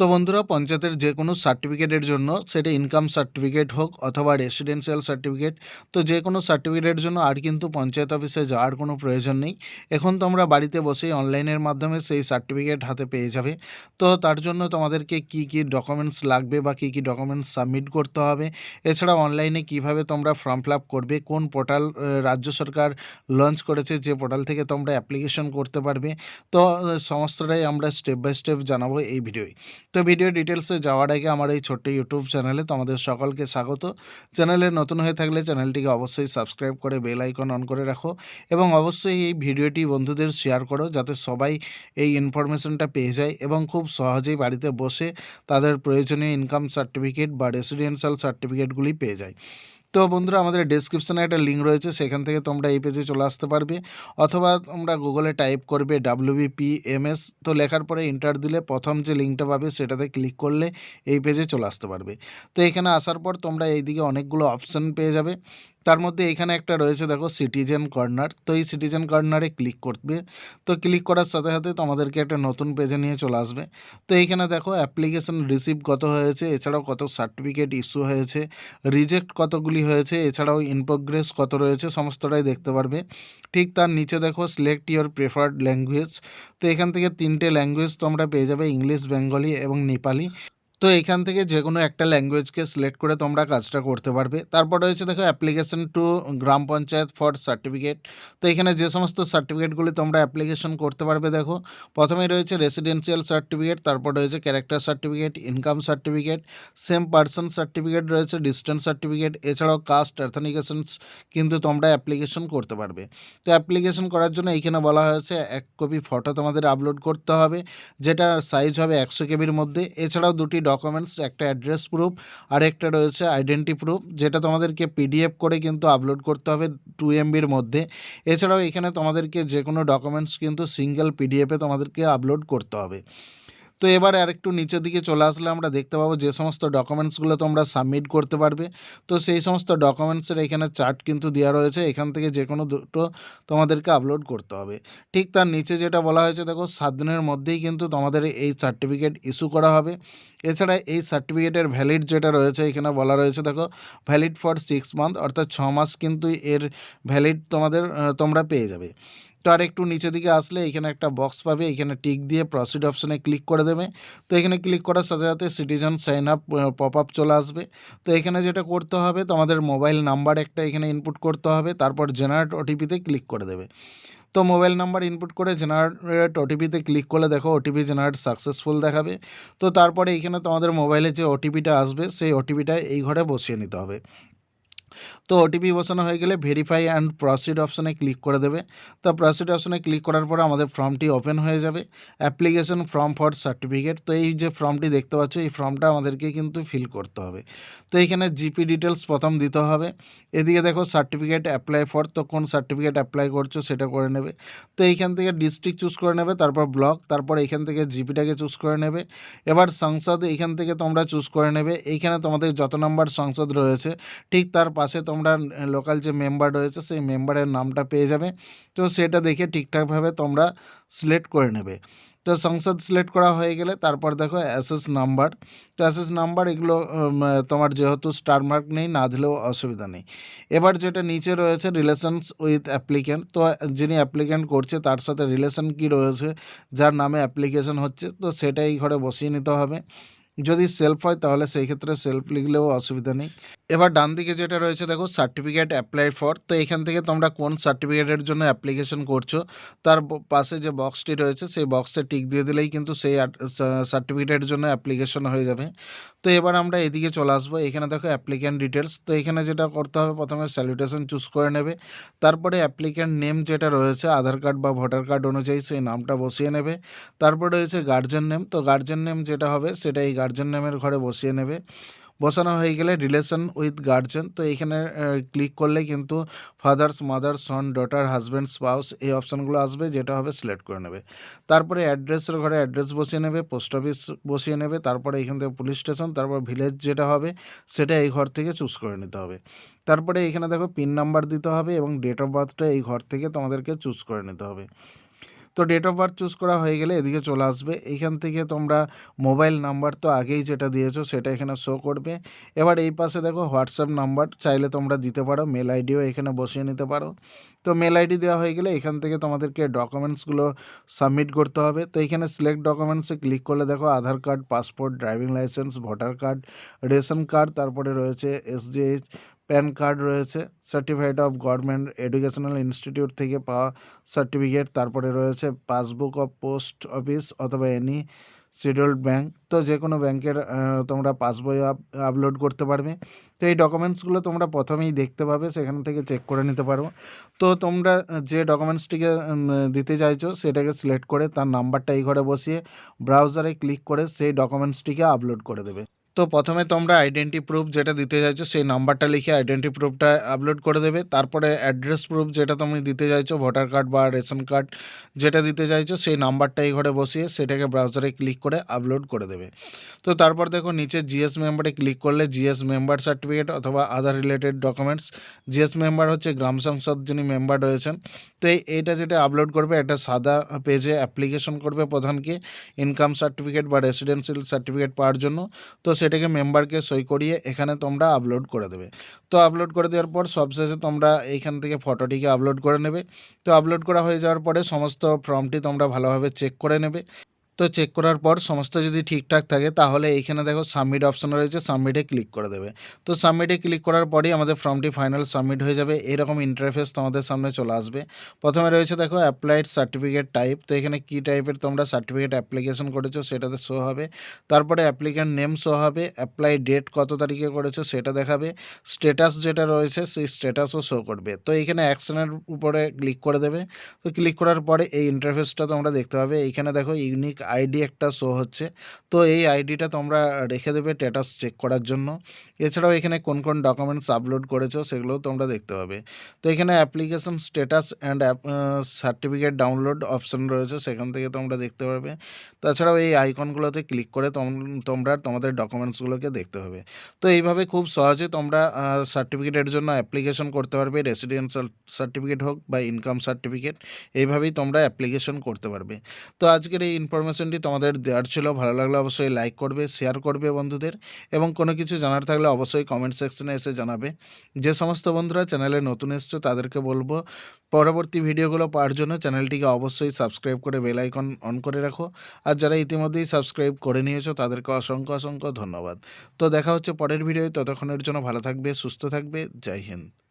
তো বন্ধুরা, পঞ্চায়েতের যে কোনো সার্টিফিকেটের জন্য সেটা ইনকাম সার্টিফিকেট হোক অথবা রেসিডেন্সিয়াল সার্টিফিকেট তো যে কোনো সার্টিফিকেটের জন্য আর কিন্তু পঞ্চায়েত অফিসে যাওয়ার কোনো প্রয়োজন নেই। এখন তোমরা বাড়িতে বসেই অনলাইনের মাধ্যমে সেই সার্টিফিকেট হাতে পেয়ে যাবে। তো তার জন্য তোমাদেরকে কি কি ডকুমেন্টস লাগবে বা কি কি ডকুমেন্টস সাবমিট করতে হবে, এছাড়া অনলাইনে কীভাবে তোমরা ফর্ম ফিল করবে, কোন পোর্টাল রাজ্য সরকার লঞ্চ করেছে, যে পোর্টাল থেকে তোমরা অ্যাপ্লিকেশন করতে পারবে, তো সমস্তটাই আমরা স্টেপ বাই স্টেপ জানাব এই ভিডিওয় তো ভিডিও ডিটেলসে যাওয়ার আগে আমার এই ছোট্ট ইউটিউব চ্যানেলে তোমাদের সকলকে স্বাগত। চ্যানেলে নতুন হয়ে থাকলে চ্যানেলটিকে অবশ্যই সাবস্ক্রাইব করে বেল আইকন অন করে রাখো এবং অবশ্যই এই ভিডিওটি বন্ধুদের শেয়ার করো যাতে সবাই এই ইনফরমেশনটা পেয়ে যায় এবং খুব সহজেই বাড়িতে বসে তাদের প্রয়োজনীয় ইনকাম সার্টিফিকেট বা রেসিডেন্সিয়াল সার্টিফিকেটগুলি পেয়ে যায়। তো বন্ধুরা, আমাদের ডিসক্রিপশানে একটা লিঙ্ক রয়েছে, সেখান থেকে তোমরা এই পেজে চলে আসতে পারবে। অথবা তোমরা গুগলে টাইপ করবে ডাব্লিউবিপিএমএস তো লেখার পরে ইন্টার দিলে প্রথম যে লিঙ্কটা পাবে, সেটাতে ক্লিক করলে এই পেজে চলে আসতে পারবে। তো এখানে আসার পর তোমরা এইদিকে অনেকগুলো অপশান পেয়ে যাবে। তার মধ্যে এখানে একটা রয়েছে, দেখো সিটিজেন কর্নার তো এই সিটিজেন কর্নারে ক্লিক করবে। তো ক্লিক করার সাথে সাথে তোমাদেরকে একটা নতুন পেজে নিয়ে চলে আসবে। তো এইখানে দেখো অ্যাপ্লিকেশন রিসিভ কত হয়েছে, এছাড়াও কত সার্টিফিকেট ইস্যু হয়েছে রিজেক্ট কতগুলি হয়েছে, এছাড়াও ইন প্রোগ্রেস কত রয়েছে, সমস্তটাই দেখতে পারবে। ঠিক তার নিচে দেখো সিলেক্ট ইওর প্রেফার্ড ল্যাঙ্গুয়েজ তো এখান থেকে তিনটে ল্যাঙ্গুয়েজ তোমরা পেয়ে যাবে ইংলিশ বেঙ্গলি এবং নেপালি তো এখান থেকে যে কোনো একটা ল্যাঙ্গুয়েজকে সিলেক্ট করে তোমরা কাজটা করতে পারবে। তারপর রয়েছে দেখো application to gram panchayat for certificate তো এখানে যে সমস্ত সার্টিফিকেটগুলি তোমরা অ্যাপ্লিকেশন করতে পারবে দেখো। প্রথমেই রয়েছে রেসিডেন্সিয়াল সার্টিফিকেট তারপর রয়েছে character certificate income certificate same person certificate রয়েছে ডিস্টেন্স সার্টিফিকেট এছাড়াও কাস্ট অ্যাথেনিকেশনস কিন্তু তোমরা অ্যাপ্লিকেশন করতে পারবে। তো অ্যাপ্লিকেশন করার জন্য এইখানে বলা হয়েছে এক কপি ফটো তোমাদের আপলোড করতে হবে যেটা সাইজ হবে একশো কেবির মধ্যে। এছাড়াও দুটি ডকুমেন্টস একটা অ্যাড্রেস প্রুফ আর একটা রয়েছে আইডেন্টি প্রুফ যেটা তোমাদেরকে পিডিএফ করে কিন্তু আপলোড করতে হবে টু এমবির মধ্যে। এছাড়াও এখানে তোমাদেরকে যে কোনো ডকুমেন্টস কিন্তু সিঙ্গেল পিডিএফে তোমাদেরকে আপলোড করতে হবে। তো এবার আরেকটু নিচের দিকে চলে আসলে আমরা দেখতে পাবো যে সমস্ত ডকুমেন্টসগুলো তোমরা সাবমিট করতে পারবে। তো সেই সমস্ত ডকুমেন্টসের এখানে চার্ট কিন্তু দেওয়া রয়েছে। এখান থেকে যে কোনো দুটো তোমাদেরকে আপলোড করতে হবে। ঠিক তার নিচে যেটা বলা হয়েছে, দেখো, সাত দিনের মধ্যেই কিন্তু তোমাদের এই সার্টিফিকেট ইস্যু করা হবে। এছাড়া এই সার্টিফিকেটের ভ্যালিড যেটা রয়েছে, এখানে বলা রয়েছে, দেখো ভ্যালিড ফর সিক্স মান্থ অর্থাৎ ছ মাস কিন্তু এর ভ্যালিড তোমাদের তোমরা পেয়ে যাবে। তো আর একটু নিচের দিকে আসলে এখানে একটা বক্স পাবে। এখানে টিক দিয়ে প্রসিড অপশানে ক্লিক করে দেবে। তো এখানে ক্লিক করার সাথে সাথে citizen sign up pop up চলে আসবে। তো এখানে যেটা করতে হবে তোমাদের মোবাইল নাম্বার একটা এখানে ইনপুট করতে হবে, তারপর জেনারেট ওটিপিতে ক্লিক করে দেবে। তো মোবাইল নাম্বার ইনপুট করে জেনারেট ওটিপিতে ক্লিক করলে দেখো ওটিপি জেনারেট সাকসেসফুল দেখাবে। তো তারপরে এইখানে তোমাদের মোবাইলে যে ওটিপিটা আসবে, সেই ওটিপিটা এই ঘরে বসিয়ে নিতে হবে। তো ওটিপি বসানো হয়ে গেলে ভেরিফাই অ্যান্ড প্রসিড অপশানে ক্লিক করে দেবে। তো প্রসিড অপশানে ক্লিক করার পর আমাদের ফর্মটি ওপেন হয়ে যাবে। অ্যাপ্লিকেশন ফর্ম ফর সার্টিফিকেট তো এই যে ফর্মটি দেখতে পাচ্ছ, এই ফর্মটা আমাদেরকে কিন্তু ফিল করতে হবে। তো এখানে জিপি ডিটেলস প্রথম দিতে হবে। এদিকে দেখো সার্টিফিকেট অ্যাপ্লাই ফর তো কোন সার্টিফিকেট অ্যাপ্লাই করছ সেটা করে নেবে। তো এইখান থেকে ডিস্ট্রিক্ট চুজ করে নেবে, তারপর ব্লক তারপর এখান থেকে জিপিটাকে চুজ করে নেবে। এবার সংসদ এখান থেকে তোমরা চুজ করে নেবে। এইখানে তোমাদের যত নাম্বার সংসদ রয়েছে, ঠিক তার পাশে তোমরা লোকাল যে মেম্বার রয়েছে, সেই মেম্বারের নামটা পেয়ে যাবে। তো সেটা দেখে ঠিকঠাকভাবে তোমরা সিলেক্ট করে নেবে। তো সংসদ সিলেক্ট করা হয়ে গেলে তারপর দেখো অ্যাসেস নাম্বার তো অ্যাসেস নাম্বার এগুলো তোমার যেহেতু স্টার মার্ক নেই, না দিলেও অসুবিধা নেই। এবার যেটা নিচে রয়েছে রিলেশনস উইথ অ্যাপ্লিক্যান্ট তো যিনি অ্যাপ্লিক্যান্ট করছে, তার সাথে রিলেশন কি রয়েছে, যার নামে অ্যাপ্লিকেশন হচ্ছে, তো সেটাই ঘরে বসিয়ে নিতে হবে। যদি সেলফ হয়, তাহলে সেই ক্ষেত্রে সেলফ লিখলেও অসুবিধা নেই। এবার ডান দিকে যেটা রয়েছে, দেখো সার্টিফিকেট অ্যাপ্লাই ফর তো এখান থেকে তোমরা কোন সার্টিফিকেটের জন্য অ্যাপ্লিকেশন করছ, তার পাশে যে বক্সটি রয়েছে, সেই বক্সে টিক দিয়ে দিলেই কিন্তু সেই সার্টিফিকেটের জন্য অ্যাপ্লিকেশন হয়ে যাবে। তো এবার আমরা এদিকে চলে আসব, এখানে দেখো অ্যাপ্লিক্যান্ট ডিটেলস তো এখানে যেটা করতে হবে, প্রথমে স্যালুটেশন চুজ করে নেবে, তারপরে অ্যাপ্লিক্যান্ট নেম যেটা রয়েছে, আধার কার্ড বা ভোটার কার্ড অনুযায়ী সেই নামটা বসিয়ে নেবে, তারপরে রয়েছে গার্জেন নেম তো গার্জেন নেম যেটা হবে, সেটা এই গার্জেন নেমের ঘরে বসিয়ে নেবে। বসানো হয়ে গেলে রিলেশন উইথ গার্জেন তো এখানে ক্লিক করলে কিন্তু father's mother son daughter husband spouse এই অপশানগুলো আসবে, যেটা হবে সিলেক্ট করে নেবে। তারপরে অ্যাড্রেসের ঘরে অ্যাড্রেস বসিয়ে নেবে পোস্ট অফিস বসিয়ে নেবে, তারপরে এখান থেকে পুলিশ স্টেশন তারপর ভিলেজ যেটা হবে, সেটা এই ঘর থেকে চুজ করে নিতে হবে। তারপরে এখানে দেখো পিন নাম্বার দিতে হবে এবং ডেট অফ বার্থটা এই ঘর থেকে তোমাদেরকে চুজ করে নিতে হবে। তো ডেট অফ বার্থ চুজ করা হয়ে গেলে এদিকে চলে আসবে। এইখান থেকে তোমরা মোবাইল নাম্বার তো আগেই যেটা দিয়েছ, সেটা এখানে শো করবে। এবার এই পাশে দেখো হোয়াটসঅ্যাপ নাম্বার চাইলে তোমরা দিতে পারো মেল আইডিও এখানে বসিয়ে নিতে পারো। তো মেল আইডি দেওয়া হয়ে গেলে এখান থেকে তোমাদেরকে ডকুমেন্টসগুলো সাবমিট করতে হবে। তো এখানে সিলেক্ট ডকুমেন্টসে ক্লিক করলে দেখো Aadhaar card passport driving licence voter card ration card তারপরে রয়েছে S G H pan card রয়েছে certified of government educational institute থেকে পাওয়া সার্টিফিকেট তারপরে রয়েছে পাসবুক অফ পোস্ট অফিস অথবা এনি শিডিউল্ড ব্যাঙ্ক তো যে কোনো ব্যাংকের তোমরা পাসবই আপলোড করতে পারবে। তো এই ডকুমেন্টসগুলো তোমরা প্রথমেই দেখতে পাবে, সেখান থেকে চেক করে নিতে পারো। তো তোমরা যে ডকুমেন্টসটিকে দিতে চাইছো, সেটাকে সিলেক্ট করে তার নাম্বারটা এই ঘরে বসিয়ে ব্রাউজারে ক্লিক করে সেই ডকুমেন্টসটিকে আপলোড করে দেবে। তো প্রথমে তোমরা আইডেন্টি প্রুফ যেটা দিতে চাইছো, সেই নাম্বারটা লিখে আইডেন্টি প্রুফটা আপলোড করে দেবে। তারপরে অ্যাড্রেস প্রুফ যেটা তুমি দিতে চাইছো ভোটার কার্ড বা রেশন কার্ড যেটা দিতে চাইছো, সেই নাম্বারটা এই ঘরে বসিয়ে সেটাকে ব্রাউজারে ক্লিক করে আপলোড করে দেবে। তো তারপর দেখো নিচে জিএস মেম্বারে ক্লিক করলে জিএস মেম্বার সার্টিফিকেট অথবা other related documents G S member হচ্ছে গ্রাম সংসদ যিনি মেম্বার রয়েছেন। তো এই, এইটা যেটা আপলোড করবে একটা সাদা পেজে অ্যাপ্লিকেশন করবে প্রধানকে ইনকাম সার্টিফিকেট বা রেসিডেন্সিয়াল সার্টিফিকেট পাওয়ার জন্য। তো সেটাকে মেম্বারকে সই করিয়ে এখানে তোমরা আপলোড করে দেবে। তো আপলোড করে দেওয়ার পর সবশেষে তোমরা এইখান থেকে ফটোটিকে আপলোড করে নেবে। তো আপলোড করা হয়ে যাওয়ার পরে সমস্ত ফর্মটি তোমরা ভালোভাবে চেক করে নেবে। তো চেক করার পর সমস্ত যদি ঠিকঠাক থাকে, তাহলে এইখানে দেখো সাবমিট অপশন রয়েছে সাবমিটে ক্লিক করে দেবে। তো সাবমিটে ক্লিক করার পরই আমাদের ফর্মটি ফাইনাল সাবমিট হয়ে যাবে, এরকম ইন্টারফেস তোমাদের সামনে চলে আসবে। প্রথমে রয়েছে দেখো অ্যাপ্লাইড সার্টিফিকেট টাইপ তো এখানে কী টাইপের তোমরা সার্টিফিকেট অ্যাপ্লিকেশন করেছ সেটাতে শো হবে। তারপরে অ্যাপ্লিক্যান্ট নেম শো হবে অ্যাপ্লাই ডেট কত তারিখে করেছ সেটা দেখাবে স্ট্যাটাস যেটা রয়েছে সেই স্ট্যাটাসও শো করবে। তো এখানে অ্যাকশনের উপরে ক্লিক করে দেবে। তো ক্লিক করার পরে এই ইন্টারফেসটা তোমরা দেখতে পাবে। এইখানে দেখো ইউনিক আইডি একটা শো হচ্ছে। তো এই আইডিটা তোমরা রেখে দেবে স্ট্যাটাস চেক করার জন্য। এছাড়াও এখানে কোন কোন ডকুমেন্টস আপলোড করেছ সেগুলোও তোমরা দেখতে পাবে। তো এখানে application status and certificate download option রয়েছে, সেখান থেকে তোমরা দেখতে পাবে তাছাড়াও এই আইকনগুলোতে ক্লিক করে তোমরা তোমাদের ডকুমেন্টসগুলোকে দেখতে হবে তো এইভাবে খুব সহজে তোমরা সার্টিফিকেটের জন্য অ্যাপ্লিকেশন করতে পারবে। রেসিডেন্সিয়াল সার্টিফিকেট হোক বা ইনকাম সার্টিফিকেট এইভাবেই তোমরা অ্যাপ্লিকেশন করতে পারবে। তো আজকের এই ইনফরমেশনটি তোমাদের দেওয়ার ছিল। ভালো লাগলে অবশ্যই লাইক করবে শেয়ার করবে বন্ধুদের এবং কোনো কিছু জানার থাকলে অবশ্যই কমেন্ট সেকশনে এসে জানাবে। যে সমস্ত বন্ধুরা চ্যানেলে নতুন এসছো, তাদেরকে বলব, পরবর্তী ভিডিওগুলো পাওয়ার জন্য চ্যানেলটিকে অবশ্যই সাবস্ক্রাইব করে বেল আইকন অন করে রাখো। আর যারা ইতিমধ্যেই সাবস্ক্রাইব করে নিয়েছো, তাদেরকে অসংখ্য অসংখ্য ধন্যবাদ। তো দেখা হচ্ছে পরের ভিডিও ততক্ষণের জন্য ভালো থাকবে, সুস্থ থাকবে। জয় হিন্দ।